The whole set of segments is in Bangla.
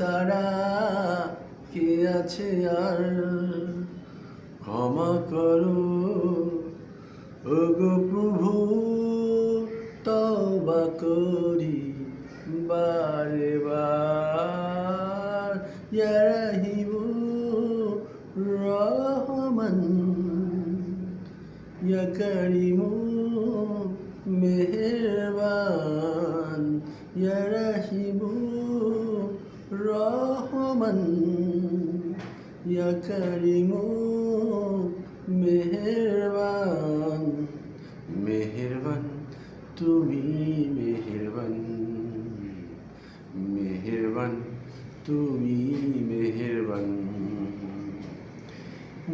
সারা কে আছে আর? ক্ষমা করো। ওগো প্রভু তবা করি বারে বার। ইয়া রাহিমু রহমান, ইয়া করিমু মেহেরবান। ইয়া রহমান, ইয়া করিমু মেহেরবান। মেহেরবান, তুমি মেহেরবান। মেহেরবান, তুমি মেহেরবান।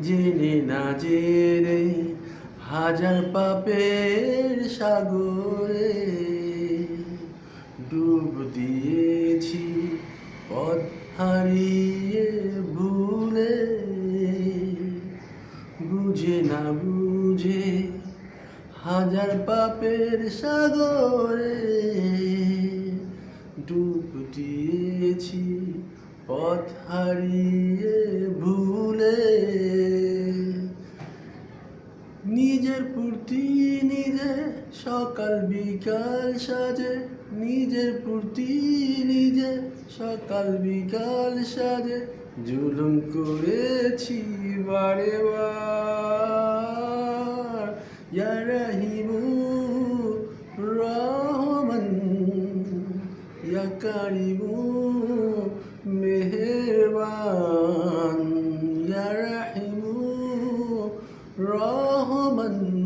জেনে না জেনে হাজার পাপের সাগরে ডুব দিয়েছি পথ হারিয়ে ভুলে বুঝে না বুঝে হাজার পাপের সাগরে ডুব দিয়েছি, পথ হারিয়ে ভুলে। নিজের পূর্তি সকাল বিকাল সাজে, নিজের পূর্তি নিজে। সকাল বিকাল সাজে, জুলুম করেছি বারে বার। রাহিমু রহমান, ইয়া কারিমু মেহেরবান। রহমান।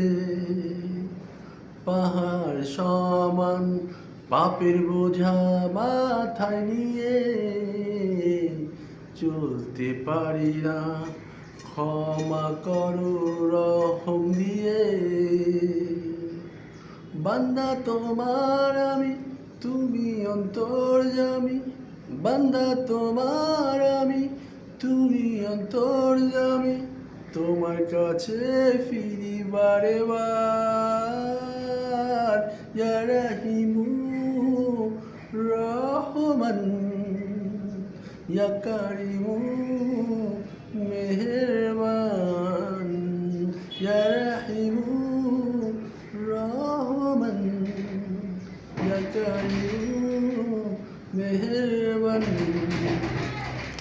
পাহাড় সমান, পাপের বোঝা মাথায় নিয়ে চলতে পারি না। ক্ষমা করো রহম দিয়ে। বান্দা তোমার আমি, তুমি অন্তর্জামি বান্দা তোমার আমি, তুমি অন্তর্জামি তোমার কাছে ফিরি বারে বার ইয়ারাহিমু রহমান ইয়াকারিমু মেহেরবান ইয়ারাহিমু রহমান ইয়াকারিমু মেহেরবান